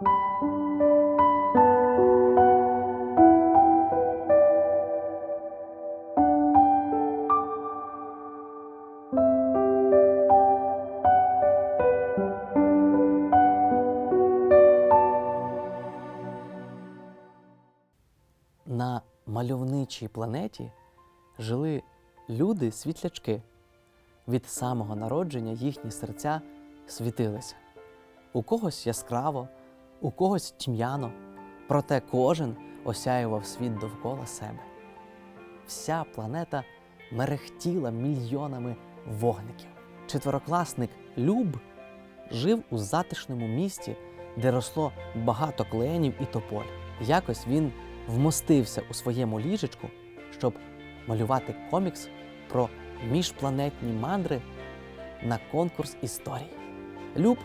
На мальовничій планеті жили люди-світлячки. Від самого народження їхні серця світилися. У когось яскраво, у когось тьмяно, проте кожен осяював світ довкола себе. Вся планета мерехтіла мільйонами вогників. Четверокласник Люб жив у затишному місті, де росло багато кленів і тополь. Якось він вмостився у своєму ліжечку, щоб малювати комікс про міжпланетні мандри на конкурс історій. Люб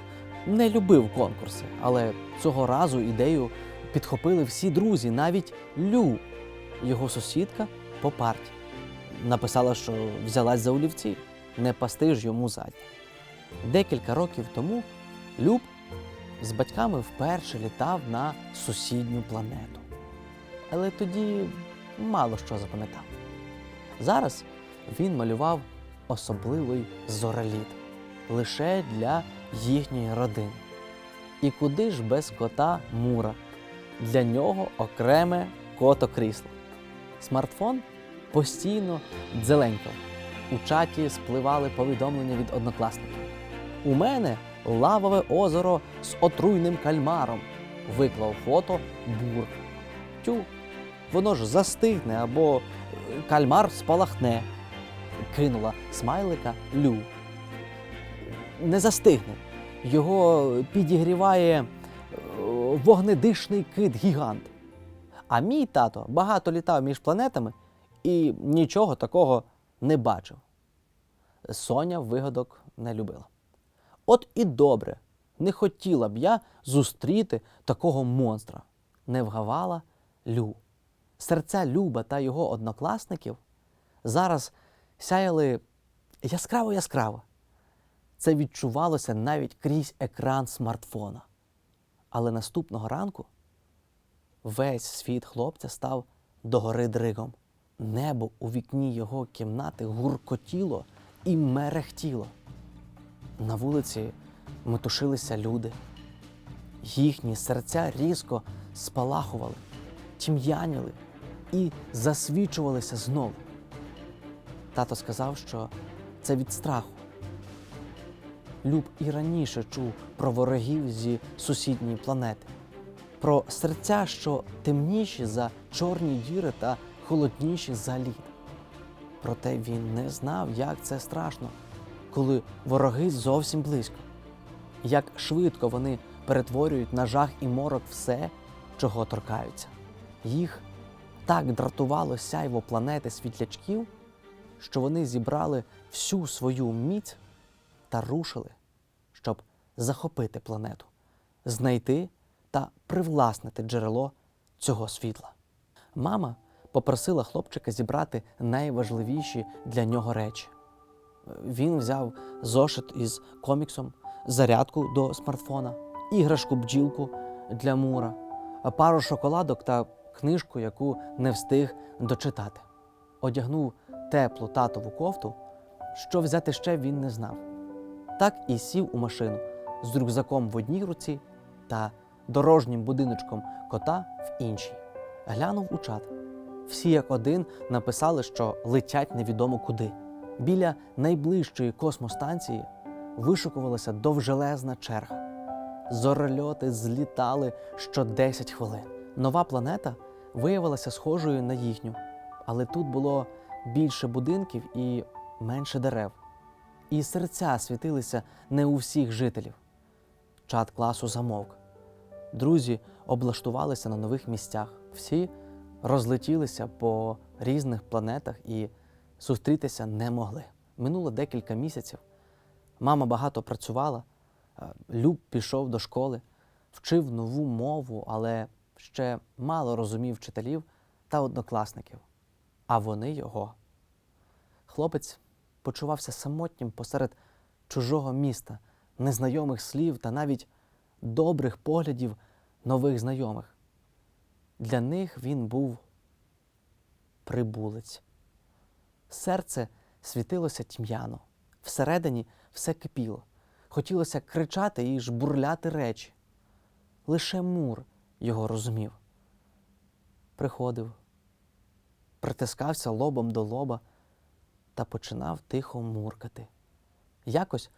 не любив конкурси, але цього разу ідею підхопили всі друзі, навіть Лю, його сусідка по парті. Написала, що взялась за олівці, не пасти ж йому задні. Декілька років тому Люб з батьками вперше літав на сусідню планету. Але тоді мало що запам'ятав. Зараз він малював особливий зореліт лише для їхньої родини. І куди ж без кота Мура? Для нього окреме кото-крісло. Смартфон постійно дзеленькав. У чаті спливали повідомлення від однокласників. У мене лавове озеро з отруйним кальмаром. Виклав фото бур. Тю, воно ж застигне або е, кальмар спалахне. Кинула смайлика Лю. Не застигне. Його підігріває е, вогнедишний кит гігант. А мій тато багато літав між планетами і нічого такого не бачив. Соня вигадок не любила. От і добре, не хотіла б я зустріти такого монстра, не вгавала Лю. Серця Люба та його однокласників зараз сяяли яскраво яскраво. Це відчувалося навіть крізь екран смартфона. Але наступного ранку весь світ хлопця став догори дригом. Небо у вікні його кімнати гуркотіло і мерехтіло. На вулиці метушилися люди. Їхні серця різко спалахували, тім'яніли і засвічувалися знову. Тато сказав, що це від страху. Люб і раніше чув про ворогів зі сусідньої планети, про серця, що темніші за чорні діри та холодніші за лід. Проте він не знав, як це страшно, коли вороги зовсім близько, як швидко вони перетворюють на жах і морок все, чого торкаються. Їх так дратувало сяйво планети світлячків, що вони зібрали всю свою міць та рушили, щоб захопити планету, знайти та привласнити джерело цього світла. Мама попросила хлопчика зібрати найважливіші для нього речі. Він взяв зошит із коміксом, зарядку до смартфона, іграшку бджілку для мура, пару шоколадок та книжку, яку не встиг дочитати. Одягнув теплу татову кофту, що взяти ще він не знав. Так і сів у машину з рюкзаком в одній руці та дорожнім будиночком кота в іншій. Глянув у чат. Всі як один написали, що летять невідомо куди. Біля найближчої космостанції вишукувалася довжелезна черга. Зорольоти злітали що 10 хвилин. Нова планета виявилася схожою на їхню, але тут було більше будинків і менше дерев. І серця світилися не у всіх жителів. Чат класу замовк. Друзі облаштувалися на нових місцях. Всі розлетілися по різних планетах і зустрітися не могли. Минуло декілька місяців. Мама багато працювала, е, Люб пішов до школи, вчив нову мову, але ще мало розумів вчителів та однокласників. А вони його. Хлопець почувався самотнім посеред чужого міста, незнайомих слів та навіть добрих поглядів нових знайомих. Для них він був прибулець. Серце світилося тьмяно, всередині все кипіло. Хотілося кричати і жбурляти речі. Лише Мур його розумів. Приходив, притискався лобом до лоба та починав тихо муркати. Якось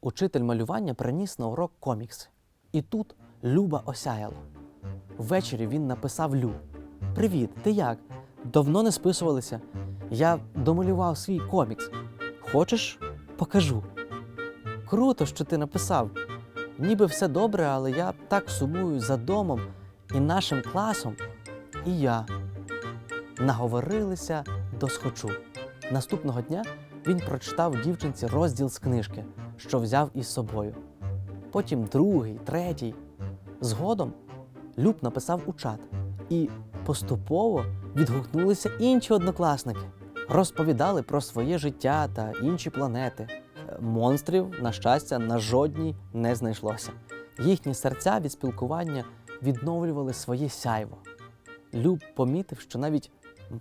учитель малювання приніс на урок комікси. І тут Люба осяяла. Ввечері він написав Лю: Привіт, ти як? Давно не списувалися. Я домалював свій комікс. Хочеш, покажу. Круто, що ти написав. Ніби все добре, але я так сумую за домом і нашим класом, і я. Наговорилися до схочу. Наступного дня він прочитав дівчинці розділ з книжки, що взяв із собою. Потім другий, третій. Згодом Люб написав у чат, і поступово відгукнулися інші однокласники, розповідали про своє життя та інші планети. Монстрів, на щастя, на жодній не знайшлося. Їхні серця від спілкування відновлювали своє сяйво. Люб помітив, що навіть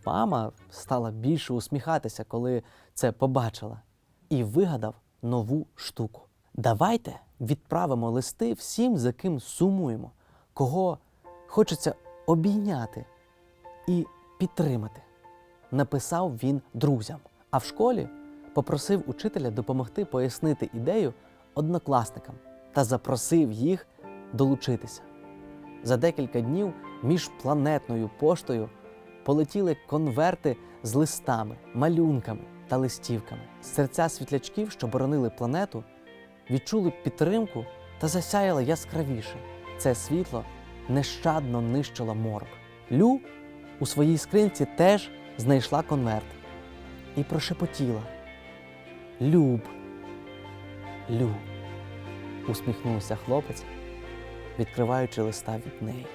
мама стала більше усміхатися, коли це побачила, і вигадав нову штуку. Давайте відправимо листи всім, за ким сумуємо, кого хочеться обійняти і підтримати. Написав він друзям, а в школі попросив учителя допомогти пояснити ідею однокласникам та запросив їх долучитися. За декілька днів міжпланетною поштою полетіли конверти з листами, малюнками та листівками. Серця світлячків, що боронили планету, відчули підтримку та засяяли яскравіше. Це світло нещадно нищило морок. Лю у своїй скринці теж знайшла конверт і прошепотіла. Люб, Лю, усміхнувся хлопець, відкриваючи листа від неї.